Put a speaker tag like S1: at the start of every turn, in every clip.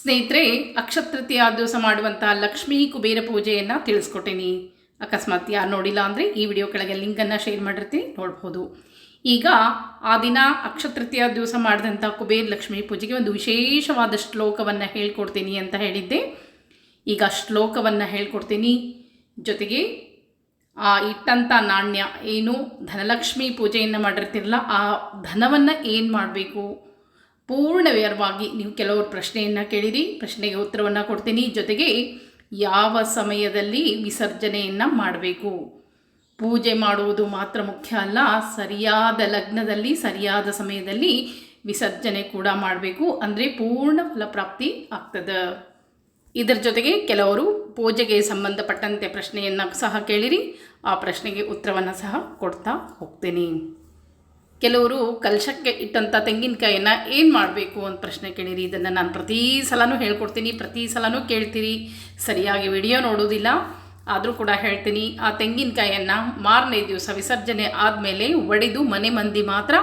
S1: ಸ್ನೇಹಿತರೆ ಅಕ್ಷತೃತೀಯ ದಿವಸ ಮಾಡುವಂತಹ ಲಕ್ಷ್ಮೀ ಕುಬೇರ ಪೂಜೆಯನ್ನು ತಿಳಿಸ್ಕೊಟ್ಟೀನಿ. ಅಕಸ್ಮಾತ್ ಯಾರು ನೋಡಿಲ್ಲ ಅಂದರೆ ಈ ವಿಡಿಯೋ ಕೆಳಗೆ ಲಿಂಕನ್ನು ಶೇರ್ ಮಾಡಿರ್ತೀನಿ, ನೋಡ್ಬೋದು. ಈಗ ಆ ದಿನ ಅಕ್ಷತೃತೀಯ ದಿವಸ ಮಾಡಿದಂಥ ಕುಬೇರ ಲಕ್ಷ್ಮಿ ಪೂಜೆಗೆ ಒಂದು ವಿಶೇಷವಾದ ಶ್ಲೋಕವನ್ನು ಹೇಳ್ಕೊಡ್ತೀನಿ ಅಂತ ಹೇಳಿದ್ದೆ. ಈಗ ಶ್ಲೋಕವನ್ನು ಹೇಳ್ಕೊಡ್ತೀನಿ. ಜೊತೆಗೆ ಆ ಇಟ್ಟಂಥ ನಾಣ್ಯ ಏನು, ಧನಲಕ್ಷ್ಮಿ ಪೂಜೆಯನ್ನು ಮಾಡಿರ್ತಿರಲ್ಲ, ಆ ಧನವನ್ನು ಏನು ಮಾಡಬೇಕು? ಪೂರ್ಣವಿರವಾಗಿ ನೀವು ಕೆಲವರು ಪ್ರಶ್ನೆಯನ್ನು ಕೇಳಿರಿ, ಪ್ರಶ್ನೆಗೆ ಉತ್ತರವನ್ನು ಕೊಡ್ತೀನಿ. ಜೊತೆಗೆ ಯಾವ ಸಮಯದಲ್ಲಿ ವಿಸರ್ಜನೆಯನ್ನು ಮಾಡಬೇಕು? ಪೂಜೆ ಮಾಡುವುದು ಮಾತ್ರ ಮುಖ್ಯ ಅಲ್ಲ, ಸರಿಯಾದ ಲಗ್ನದಲ್ಲಿ, ಸರಿಯಾದ ಸಮಯದಲ್ಲಿ ವಿಸರ್ಜನೆ ಕೂಡ ಮಾಡಬೇಕು. ಅಂದರೆ ಪೂರ್ಣ ಫಲಪ್ರಾಪ್ತಿ ಆಗ್ತದೆ. ಇದರ ಜೊತೆಗೆ ಕೆಲವರು ಪೂಜೆಗೆ ಸಂಬಂಧಪಟ್ಟಂತೆ ಪ್ರಶ್ನೆಯನ್ನು ಸಹ ಕೇಳಿರಿ, ಆ ಪ್ರಶ್ನೆಗೆ ಉತ್ತರವನ್ನು ಸಹ ಕೊಡ್ತಾ ಹೋಗ್ತೀನಿ. ಕೆಲವರು ಕಲಶಕ್ಕೆ ಇಟ್ಟಂಥ ತೆಂಗಿನಕಾಯಿಯನ್ನು ಏನು ಮಾಡಬೇಕು ಅಂತ ಪ್ರಶ್ನೆ ಕೇಳಿರಿ. ಇದನ್ನು ನಾನು ಪ್ರತಿ ಸಲನೂ ಹೇಳ್ಕೊಡ್ತೀನಿ, ಪ್ರತಿ ಸಲನೂ ಕೇಳ್ತೀರಿ. ಸರಿಯಾಗಿ ವಿಡಿಯೋ ನೋಡೋದಿಲ್ಲ, ಆದರೂ ಕೂಡ ಹೇಳ್ತೀನಿ, ಆ ತೆಂಗಿನಕಾಯಿಯನ್ನು ಮಾರನೇ ದಿವಸ ವಿಸರ್ಜನೆ ಆದಮೇಲೆ ಒಡೆದು ಮನೆ ಮಂದಿ ಮಾತ್ರ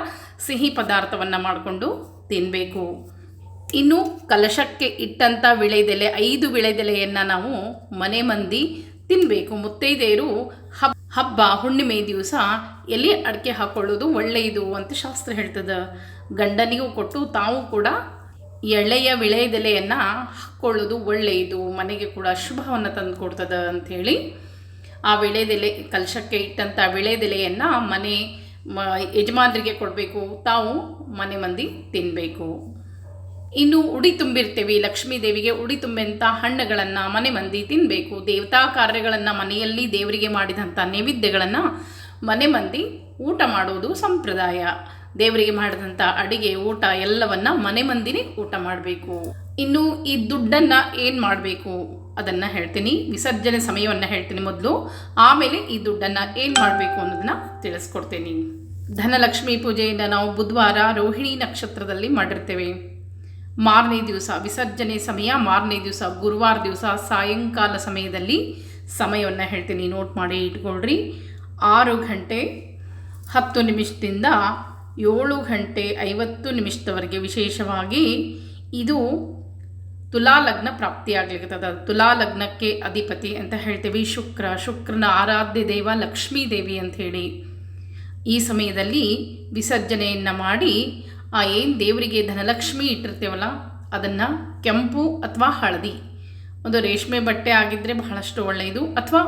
S1: ಸಿಹಿ ಪದಾರ್ಥವನ್ನು ಮಾಡಿಕೊಂಡು ತಿನ್ನಬೇಕು ಇನ್ನು ಕಲಶಕ್ಕೆ ಇಟ್ಟಂಥ ವಿಳೆದೆಲೆ, ಐದು ವಿಳೆದೆಲೆಯನ್ನು ನಾವು ಮನೆ ಮಂದಿ ತಿನ್ನಬೇಕು ಮುತ್ತೈದೆಯರು ಹಬ್ಬ, ಹುಣ್ಣಿಮೆ ದಿವಸ ಎಲೆ ಅಡಿಕೆ ಹಾಕೊಳ್ಳೋದು ಒಳ್ಳೆಯದು ಅಂತ ಶಾಸ್ತ್ರ ಹೇಳ್ತದೆ. ಗಂಡನಿಗೂ ಕೊಟ್ಟು ತಾವು ಕೂಡ ಎಳೆಯ ವಿಳೆಯದೆಲೆಯನ್ನು ಹಾಕ್ಕೊಳ್ಳೋದು ಒಳ್ಳೆಯದು, ಮನೆಗೆ ಕೂಡ ಶುಭವನ್ನು ತಂದು ಕೊಡ್ತದೆ ಅಂಥೇಳಿ ಆ ವಿಳೆದೆಲೆ ಕಲಶಕ್ಕೆ ಇಟ್ಟಂಥ ವಿಳೆದೆಲೆಯನ್ನು ಮನೆ ಯಜಮಾನರಿಗೆ ಕೊಡಬೇಕು, ತಾವು ಮನೆ ಮಂದಿ ತಿನ್ನಬೇಕು ಇನ್ನು ಉಡಿ ತುಂಬಿರ್ತೀವಿ. ಲಕ್ಷ್ಮೀ ದೇವಿಗೆ ಉಡಿ ತುಂಬೆಂಥ ಹಣ್ಣುಗಳನ್ನು ಮನೆ ಮಂದಿ ತಿನ್ನಬೇಕು ದೇವತಾ ಕಾರ್ಯಗಳನ್ನು ಮನೆಯಲ್ಲಿ ದೇವರಿಗೆ ಮಾಡಿದಂಥ ನೈವೇದ್ಯಗಳನ್ನು ಮನೆ ಮಂದಿ ಊಟ ಮಾಡೋದು ಸಂಪ್ರದಾಯ. ದೇವರಿಗೆ ಮಾಡಿದಂಥ ಅಡಿಗೆ, ಊಟ ಎಲ್ಲವನ್ನ ಮನೆ ಮಂದಿನೇ ಊಟ ಮಾಡಬೇಕು. ಇನ್ನು ಈ ದುಡ್ಡನ್ನು ಏನು ಮಾಡಬೇಕು? ಅದನ್ನು ಹೇಳ್ತೀನಿ. ವಿಸರ್ಜನೆ ಸಮಯವನ್ನು ಹೇಳ್ತೀನಿ ಮೊದಲು. ಆಮೇಲೆ ಈ ದುಡ್ಡನ್ನು ಏನು ಮಾಡಬೇಕು ಅನ್ನೋದನ್ನ ತಿಳಿಸ್ಕೊಡ್ತೀನಿ. ಧನಲಕ್ಷ್ಮಿ ಪೂಜೆಯಿಂದ ನಾವು ಬುಧವಾರ ರೋಹಿಣಿ ನಕ್ಷತ್ರದಲ್ಲಿ ಮಾಡಿರ್ತೇವೆ. ಮಾರನೇ ದಿವಸ ವಿಸರ್ಜನೆ ಸಮಯ, ಮಾರನೇ ದಿವಸ ಗುರುವಾರ ದಿವಸ ಸಾಯಂಕಾಲ ಸಮಯದಲ್ಲಿ ಸಮಯವನ್ನು ಹೇಳ್ತೀನಿ. ನೋಟ್ ಮಾಡಿ ಇಟ್ಕೊಳ್ರಿ. ಆರು ಗಂಟೆ ಹತ್ತು ನಿಮಿಷದಿಂದ ಏಳು ಗಂಟೆ ಐವತ್ತು ನಿಮಿಷದವರೆಗೆ ವಿಶೇಷವಾಗಿ ಇದು ತುಲಾ ಲಗ್ನ ಪ್ರಾಪ್ತಿಯಾಗ್ಲಿಕ್ಕದ ತುಲಾ ಲಗ್ನಕ್ಕೆ ಅಧಿಪತಿ ಅಂತ ಹೇಳ್ತೀವಿ. ಶುಕ್ರ, ಶುಕ್ರನ ಆರಾಧ್ಯ ದೇವ ಲಕ್ಷ್ಮೀ ದೇವಿ ಅಂತ ಹೇಳಿ ಈ ಸಮಯದಲ್ಲಿ ವಿಸರ್ಜನೆಯನ್ನು ಮಾಡಿ ಆ ಏನು ದೇವರಿಗೆ ಧನಲಕ್ಷ್ಮಿ ಇಟ್ಟಿರ್ತೇವಲ್ಲ, ಅದನ್ನು ಕೆಂಪು ಅಥವಾ ಹಳದಿ. ಒಂದು ರೇಷ್ಮೆ ಬಟ್ಟೆ ಆಗಿದ್ದರೆ ಬಹಳಷ್ಟು ಒಳ್ಳೆಯದು, ಅಥವಾ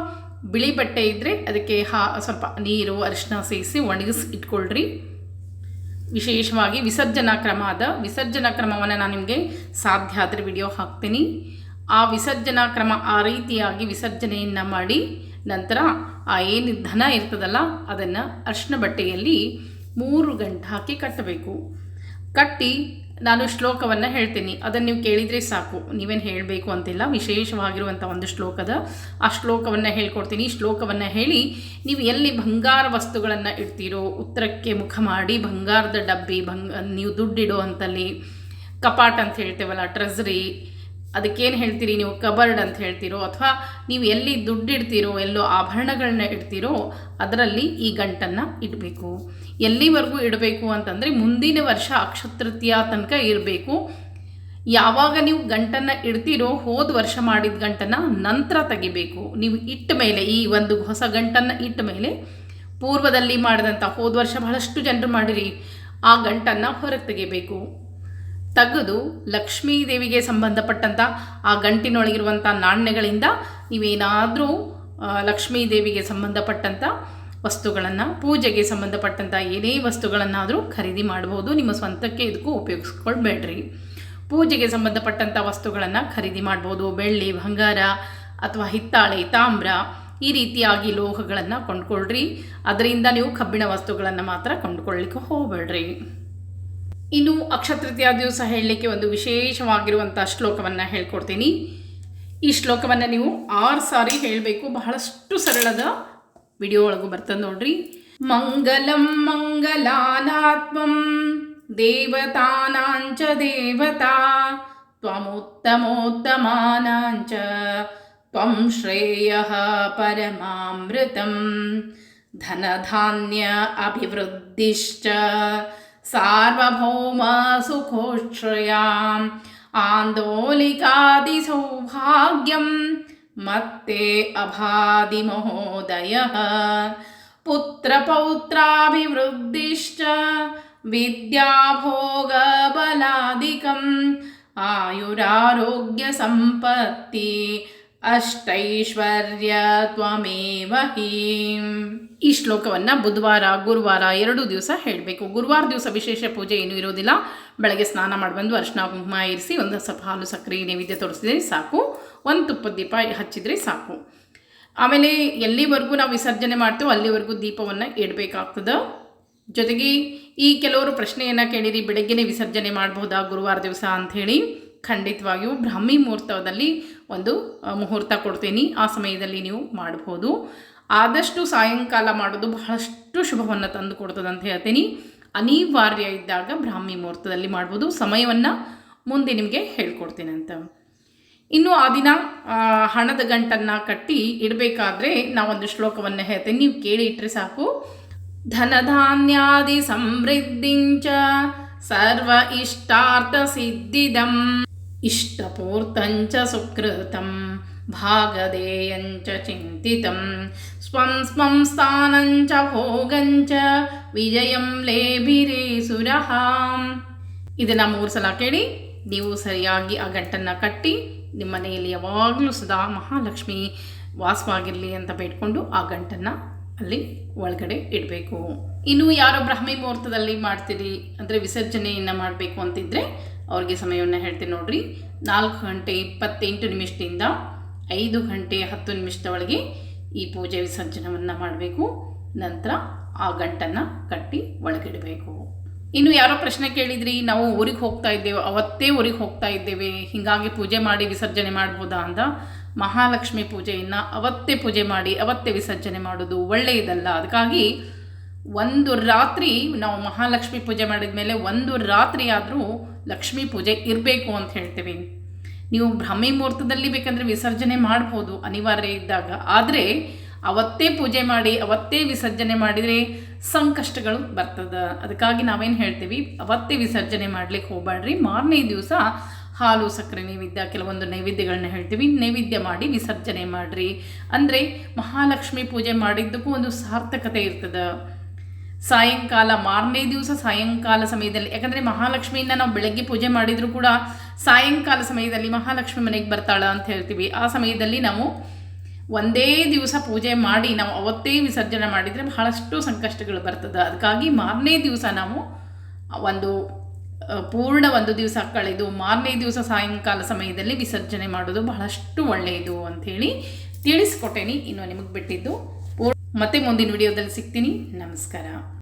S1: ಬಿಳಿ ಬಟ್ಟೆ ಇದ್ದರೆ ಅದಕ್ಕೆ ಹಾ, ಸ್ವಲ್ಪ ನೀರು ಅರಿಶಿನ ಸೇರಿಸಿ ಒಣಗಿಸಿ ಇಟ್ಕೊಳ್ರಿ. ವಿಶೇಷವಾಗಿ ವಿಸರ್ಜನಾ ಕ್ರಮ ಅದ. ವಿಸರ್ಜನಾ ಕ್ರಮವನ್ನು ನಾನು ನಿಮಗೆ ಸಾಧ್ಯ ಆದರೆ ವಿಡಿಯೋ ಹಾಕ್ತೀನಿ. ಆ ವಿಸರ್ಜನಾ ಕ್ರಮ ಆ ರೀತಿಯಾಗಿ ವಿಸರ್ಜನೆಯನ್ನು ಮಾಡಿ ನಂತರ ಆ ಏನು ಧನ ಇರ್ತದಲ್ಲ, ಅದನ್ನು ಅರ್ಶಿನ ಬಟ್ಟೆಯಲ್ಲಿ ಮೂರು ಗಂಟೆ ಹಾಕಿ ಕಟ್ಟಬೇಕು. ಕಟ್ಟಿ ನಾನು ಶ್ಲೋಕವನ್ನು ಹೇಳ್ತೀನಿ. ಅದನ್ನು ನೀವು ಕೇಳಿದರೆ ಸಾಕು. ನೀವೇನು ಹೇಳಬೇಕು ಅಂತಿಲ್ಲ. ವಿಶೇಷವಾಗಿರುವಂಥ ಒಂದು ಶ್ಲೋಕದ ಆ ಶ್ಲೋಕವನ್ನು ಹೇಳ್ಕೊಡ್ತೀನಿ. ಶ್ಲೋಕವನ್ನು ಹೇಳಿ ನೀವು ಎಲ್ಲಿ ಬಂಗಾರ ವಸ್ತುಗಳನ್ನು ಇಡ್ತೀರೋ, ಉತ್ತರಕ್ಕೆ ಮುಖ ಮಾಡಿ ಬಂಗಾರದ ಡಬ್ಬಿ, ಬಂಗ, ನೀವು ದುಡ್ಡಿಡೋ ಅಂತಲ್ಲಿ, ಕಪಾಟ್ ಅಂತ ಹೇಳ್ತೇವಲ್ಲ, ಟ್ರೆಸ್ರಿ ಅದಕ್ಕೇನು ಹೇಳ್ತೀರಿ? ನೀವು ಕಬರ್ಡ್ ಅಂತ ಹೇಳ್ತೀರೋ ಅಥವಾ ನೀವು ಎಲ್ಲಿ ದುಡ್ಡಿಡ್ತೀರೋ, ಎಲ್ಲೋ ಆಭರಣಗಳನ್ನ ಇಡ್ತೀರೋ, ಅದರಲ್ಲಿ ಈ ಗಂಟನ್ನು ಇಡಬೇಕು. ಎಲ್ಲಿವರೆಗೂ ಇಡಬೇಕು ಅಂತಂದರೆ ಮುಂದಿನ ವರ್ಷ ಅಕ್ಷತೃತೀಯ ತನಕ ಇರಬೇಕು. ಯಾವಾಗ ನೀವು ಗಂಟನ್ನು ಇಡ್ತೀರೋ, ಹೋದ ವರ್ಷ ಮಾಡಿದ ಗಂಟನ್ನು ನಂತರ ತೆಗಿಬೇಕು. ನೀವು ಇಟ್ಟ ಮೇಲೆ, ಈ ಒಂದು ಹೊಸ ಗಂಟನ್ನು ಇಟ್ಟ ಮೇಲೆ, ಪೂರ್ವದಲ್ಲಿ ಮಾಡಿದಂಥ ಹೋದ ವರ್ಷ ಬಹಳಷ್ಟು ಜನರು ಮಾಡಿರಿ, ಆ ಗಂಟನ್ನು ಹೊರಗೆ ತೆಗಿಬೇಕು. ತೆಗೆದು ಲಕ್ಷ್ಮೀ ದೇವಿಗೆ ಸಂಬಂಧಪಟ್ಟಂಥ ಆ ಗಂಟಿನೊಳಗಿರುವಂಥ ನಾಣ್ಯಗಳಿಂದ ನೀವೇನಾದರೂ ಲಕ್ಷ್ಮೀ ದೇವಿಗೆ ಸಂಬಂಧಪಟ್ಟಂಥ ವಸ್ತುಗಳನ್ನು, ಪೂಜೆಗೆ ಸಂಬಂಧಪಟ್ಟಂಥ ಏನೇ ವಸ್ತುಗಳನ್ನಾದರೂ ಖರೀದಿ ಮಾಡ್ಬೋದು. ನಿಮ್ಮ ಸ್ವಂತಕ್ಕೆ ಇದಕ್ಕೂ ಉಪಯೋಗಿಸ್ಕೊಳ್ಬೇಡ್ರಿ. ಪೂಜೆಗೆ ಸಂಬಂಧಪಟ್ಟಂಥ ವಸ್ತುಗಳನ್ನು ಖರೀದಿ ಮಾಡ್ಬೋದು. ಬೆಳ್ಳಿ, ಬಂಗಾರ ಅಥವಾ ಹಿತ್ತಾಳೆ, ತಾಮ್ರ ಈ ರೀತಿಯಾಗಿ ಲೋಹಗಳನ್ನು ಕೊಂಡ್ಕೊಳ್ರಿ. ಅದರಿಂದ ನೀವು ಕಬ್ಬಿಣ ವಸ್ತುಗಳನ್ನು ಮಾತ್ರ ಕೊಂಡ್ಕೊಳ್ಳಿಕ್ಕೆ ಹೋಗಬೇಡ್ರಿ. ಇನ್ನು ಅಕ್ಷತೃತೀಯ ದಿವಸ ಹೇಳಲಿಕ್ಕೆ ಒಂದು ವಿಶೇಷವಾಗಿರುವಂಥ ಶ್ಲೋಕವನ್ನು ಹೇಳ್ಕೊಡ್ತೀನಿ. ಈ ಶ್ಲೋಕವನ್ನು ನೀವು ಆರು ಸಾರಿ ಹೇಳಬೇಕು. ಬಹಳಷ್ಟು ಸರಳದ ವಿಡಿಯೋ ಒಳಗೂ ಬರ್ತದೆ ನೋಡ್ರಿ. ಮಂಗಲಂ ಮಂಗಲಾನಾತ್ಮಂ ದೇವತಾನಾಂಚ ದೇವತಾ ತ್ವಮೋತ್ತಮೋತ್ತಮಾನಾಂಚ ತ್ವಂ ಶ್ರೇಯ ಪರಮಾಮೃತಂ ಧನಧಾನ್ಯ ಅಭಿವೃದ್ಧಿಶ್ಚ सार्वभौमसुखोक्षयाम् आन्दोलिकादिसौभाग्यं मत्ते अभादिमहोदयः। पुत्रपौत्राभिवृद्धिश्च विद्याभोगबलादिकम्। आयुरारोग्यसम्पत्ति ಅಷ್ಟೈಶ್ವರ್ಯ ತ್ವಮೇವ ಹೀಂ. ಈ ಶ್ಲೋಕವನ್ನು ಬುಧವಾರ, ಗುರುವಾರ ಎರಡು ದಿವಸ ಹೇಳಬೇಕು. ಗುರುವಾರ ದಿವಸ ವಿಶೇಷ ಪೂಜೆ ಏನೂ ಇರೋದಿಲ್ಲ. ಬೆಳಗ್ಗೆ ಸ್ನಾನ ಮಾಡಿ ಬಂದು ಅರ್ಶಿನ ಕುಂಕುಮ ಇರಿಸಿ ಒಂದು ಸ್ವಲ್ಪ ಹಾಲು, ಸಕ್ಕರೆ, ನೈವೇದ್ಯ ತೋರಿಸಿದ್ರೆ ಸಾಕು. ಒಂದು ತುಪ್ಪದ ದೀಪ ಹಚ್ಚಿದರೆ ಸಾಕು. ಆಮೇಲೆ ಎಲ್ಲಿವರೆಗೂ ನಾವು ವಿಸರ್ಜನೆ ಮಾಡ್ತೇವೋ ಅಲ್ಲಿವರೆಗೂ ದೀಪವನ್ನು ಇಡಬೇಕಾಗ್ತದೆ. ಜೊತೆಗೆ ಈ ಕೆಲವರು ಪ್ರಶ್ನೆಯನ್ನು ಕೇಳಿರಿ, ಬೆಳಗ್ಗೆನೇ ವಿಸರ್ಜನೆ ಮಾಡ್ಬೋದಾ, ಗುರುವಾರ ದಿವಸ ಅಂಥೇಳಿ. ಖಂಡಿತವಾಗಿಯೂ ಬ್ರಾಹ್ಮಿ ಮುಹೂರ್ತದಲ್ಲಿ ಒಂದು ಮುಹೂರ್ತ ಕೊಡ್ತೀನಿ. ಆ ಸಮಯದಲ್ಲಿ ನೀವು ಮಾಡ್ಬೋದು. ಆದಷ್ಟು ಸಾಯಂಕಾಲ ಮಾಡೋದು ಬಹಳಷ್ಟು ಶುಭವನ್ನು ತಂದು ಕೊಡ್ತದೆ ಅಂತ ಹೇಳ್ತೀನಿ. ಅನಿವಾರ್ಯ ಇದ್ದಾಗ ಬ್ರಾಹ್ಮಿ ಮುಹೂರ್ತದಲ್ಲಿ ಮಾಡ್ಬೋದು. ಸಮಯವನ್ನು ಮುಂದೆ ನಿಮಗೆ ಹೇಳ್ಕೊಡ್ತೀನಿ ಅಂತ. ಇನ್ನು ಆ ದಿನ ಹಣದ ಗಂಟನ್ನು ಕಟ್ಟಿ ಇಡಬೇಕಾದ್ರೆ ನಾವೊಂದು ಶ್ಲೋಕವನ್ನು ಹೇಳ್ತೇನೆ. ನೀವು ಕೇಳಿ ಇಟ್ಟರೆ ಸಾಕು. ಧನಧಾನ್ಯಾದಿ ಸಮೃದ್ಧಿಂಚ ಸರ್ವ ಇಷ್ಟಾರ್ಥ ಸಿದ್ಧಿದಂ. ಇಷ್ಟಪೂರ್ತಂಚ ಸುಕೃತಂ ಭಾಗದೇಯಂಚ ಚಿಂತಿತಂ. ಸ್ವಂ ಸ್ವಂ ಸ್ಥಾನಂಚ ಭೋಗಂಚ ವಿಜಯಂ ಲೇಭಿರೇ ಸುರಹಾಂ. ಇದನ್ನು ಮೂರು ಸಲ ಕೇಳಿ, ನೀವು ಸರಿಯಾಗಿ ಆ ಗಂಟನ್ನು ಕಟ್ಟಿ, ನಿಮ್ಮ ಮನೆಯಲ್ಲಿ ಯಾವಾಗಲೂ ಸದಾ ಮಹಾಲಕ್ಷ್ಮಿ ವಾಸವಾಗಿರಲಿ ಅಂತ ಬೇಡ್ಕೊಂಡು ಆ ಗಂಟನ್ನು ಅಲ್ಲಿ ಒಳಗಡೆ ಇಡಬೇಕು. ಇನ್ನು ಯಾರೋ ಬ್ರಾಹ್ಮಿ ಮುಹೂರ್ತದಲ್ಲಿ ಮಾಡ್ತೀರಿ? ಅಂದರೆ ವಿಸರ್ಜನೆಯನ್ನು ಮಾಡಬೇಕು ಅಂತಿದ್ದರೆ ಅವ್ರಿಗೆ ಸಮಯವನ್ನು ಹೇಳ್ತೀನಿ ನೋಡ್ರಿ. ನಾಲ್ಕು ಗಂಟೆ ಇಪ್ಪತ್ತೆಂಟು ನಿಮಿಷದಿಂದ ಐದು ಗಂಟೆ ಹತ್ತು ನಿಮಿಷದ ಒಳಗೆ ಈ ಪೂಜೆ ವಿಸರ್ಜನವನ್ನು ಮಾಡಬೇಕು. ನಂತರ ಆ ಗಂಟನ್ನು ಕಟ್ಟಿ ಒಳಗಿಡಬೇಕು. ಇನ್ನು ಯಾರೋ ಪ್ರಶ್ನೆ ಕೇಳಿದ್ರಿ, ನಾವು ಊರಿಗೆ ಹೋಗ್ತಾ ಇದ್ದೇವೆ, ಅವತ್ತೇ ಊರಿಗೆ ಹೋಗ್ತಾ ಇದ್ದೇವೆ, ಹೀಗಾಗಿ ಪೂಜೆ ಮಾಡಿ ವಿಸರ್ಜನೆ ಮಾಡ್ಬೋದಾ ಅಂತ ಮಹಾಲಕ್ಷ್ಮಿ ಪೂಜೆಯನ್ನು ಅವತ್ತೇ ಪೂಜೆ ಮಾಡಿ, ಅವತ್ತೇ ವಿಸರ್ಜನೆ ಮಾಡೋದು ಒಳ್ಳೆಯದಲ್ಲ. ಅದಕ್ಕಾಗಿ ಒಂದು ರಾತ್ರಿ ನಾವು ಮಹಾಲಕ್ಷ್ಮಿ ಪೂಜೆ ಮಾಡಿದ ಮೇಲೆ ಒಂದು ರಾತ್ರಿ ಆದರೂ ಲಕ್ಷ್ಮೀ ಪೂಜೆ ಇರಬೇಕು ಅಂತ ಹೇಳ್ತೀವಿ. ನೀವು ಬ್ರಾಹ್ಮಿ ಮುಹೂರ್ತದಲ್ಲಿ ಬೇಕಂದರೆ ವಿಸರ್ಜನೆ ಮಾಡ್ಬೋದು ಅನಿವಾರ್ಯ ಇದ್ದಾಗ. ಆದರೆ ಅವತ್ತೇ ಪೂಜೆ ಮಾಡಿ, ಅವತ್ತೇ ವಿಸರ್ಜನೆ ಮಾಡಿದರೆ ಸಂಕಷ್ಟಗಳು ಬರ್ತದೆ. ಅದಕ್ಕಾಗಿ ನಾವೇನು ಹೇಳ್ತೀವಿ? ಅವತ್ತೇ ವಿಸರ್ಜನೆ ಮಾಡ್ಲಿಕ್ಕೆ ಹೋಗಬೇಡ್ರಿ ಮಾರನೇ ದಿವಸ ಹಾಲು, ಸಕ್ಕರೆ, ನೈವೇದ್ಯ, ಕೆಲವೊಂದು ನೈವೇದ್ಯಗಳನ್ನ ಹೇಳ್ತೀವಿ. ನೈವೇದ್ಯ ಮಾಡಿ ವಿಸರ್ಜನೆ ಮಾಡಿರಿ. ಅಂದರೆ ಮಹಾಲಕ್ಷ್ಮಿ ಪೂಜೆ ಮಾಡಿದ್ದಕ್ಕೂ ಒಂದು ಸಾರ್ಥಕತೆ ಇರ್ತದೆ. ಸಾಯಂಕಾಲ, ಮಾರನೇ ದಿವಸ ಸಾಯಂಕಾಲ ಸಮಯದಲ್ಲಿ, ಯಾಕಂದರೆ ಮಹಾಲಕ್ಷ್ಮಿಯಿಂದ ನಾವು ಬೆಳಗ್ಗೆ ಪೂಜೆ ಮಾಡಿದರೂ ಕೂಡ ಸಾಯಂಕಾಲ ಸಮಯದಲ್ಲಿ ಮಹಾಲಕ್ಷ್ಮಿ ಮನೆಗೆ ಬರ್ತಾಳ ಅಂತ ಹೇಳ್ತೀವಿ. ಆ ಸಮಯದಲ್ಲಿ ನಾವು ಒಂದೇ ದಿವಸ ಪೂಜೆ ಮಾಡಿ ನಾವು ಅವತ್ತೇ ವಿಸರ್ಜನೆ ಮಾಡಿದರೆ ಬಹಳಷ್ಟು ಸಂಕಷ್ಟಗಳು ಬರ್ತದೆ. ಅದಕ್ಕಾಗಿ ಮಾರನೇ ದಿವಸ ನಾವು ಒಂದು ಪೂರ್ಣ ಒಂದು ದಿವಸ ಕಳೆದು ಮಾರನೇ ದಿವಸ ಸಾಯಂಕಾಲ ಸಮಯದಲ್ಲಿ ವಿಸರ್ಜನೆ ಮಾಡೋದು ಬಹಳಷ್ಟು ಒಳ್ಳೆಯದು ಅಂಥೇಳಿ ತಿಳಿಸ್ಕೊಟ್ಟೇನಿ. ಇನ್ನು ನಿಮಗೆ ಬಿಟ್ಟಿದ್ದು ಮತ್ತೆ ಮುಂದಿನ ವಿಡಿಯೋದಲ್ಲಿ ಸಿಗ್ತೀನಿ. ನಮಸ್ಕಾರ.